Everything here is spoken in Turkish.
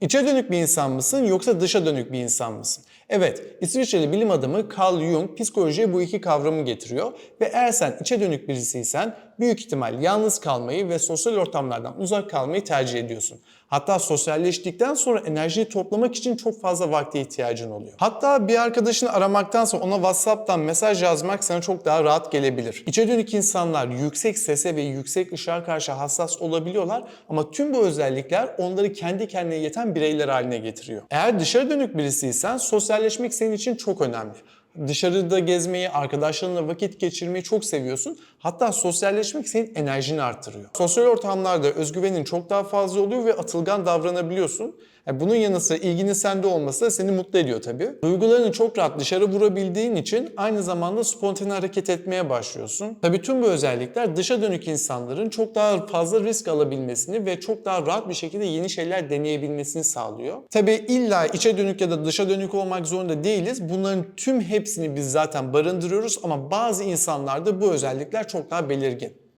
İçe dönük bir insan mısın yoksa dışa dönük bir insan mısın? Evet, İsviçreli bilim adamı Carl Jung psikolojiye bu iki kavramı getiriyor ve eğer sen içe dönük birisiysen büyük ihtimal yalnız kalmayı ve sosyal ortamlardan uzak kalmayı tercih ediyorsun. Hatta sosyalleştikten sonra enerjiyi toplamak için çok fazla vakte ihtiyacın oluyor. Hatta bir arkadaşını aramaktansa ona WhatsApp'tan mesaj yazmak sana çok daha rahat gelebilir. İçe dönük insanlar yüksek sese ve yüksek ışığa karşı hassas olabiliyorlar ama tüm bu özellikler onları kendi kendine yeten bireyler haline getiriyor. Eğer dışarı dönük birisiysen sosyalleşmek senin için çok önemli. Dışarıda gezmeyi, arkadaşlarınla vakit geçirmeyi çok seviyorsun. Hatta sosyalleşmek senin enerjini arttırıyor. Sosyal ortamlarda özgüvenin çok daha fazla oluyor ve atılgan davranabiliyorsun. Yani bunun yanı sıra ilginin sende olması da seni mutlu ediyor tabii. Duygularını çok rahat dışarı vurabildiğin için aynı zamanda spontane hareket etmeye başlıyorsun. Tabii tüm bu özellikler dışa dönük insanların çok daha fazla risk alabilmesini ve çok daha rahat bir şekilde yeni şeyler deneyebilmesini sağlıyor. Tabii illa içe dönük ya da dışa dönük olmak zorunda değiliz. Bunların tüm hepsini biz zaten barındırıyoruz ama bazı insanlarda bu özellikler çok daha belirgin.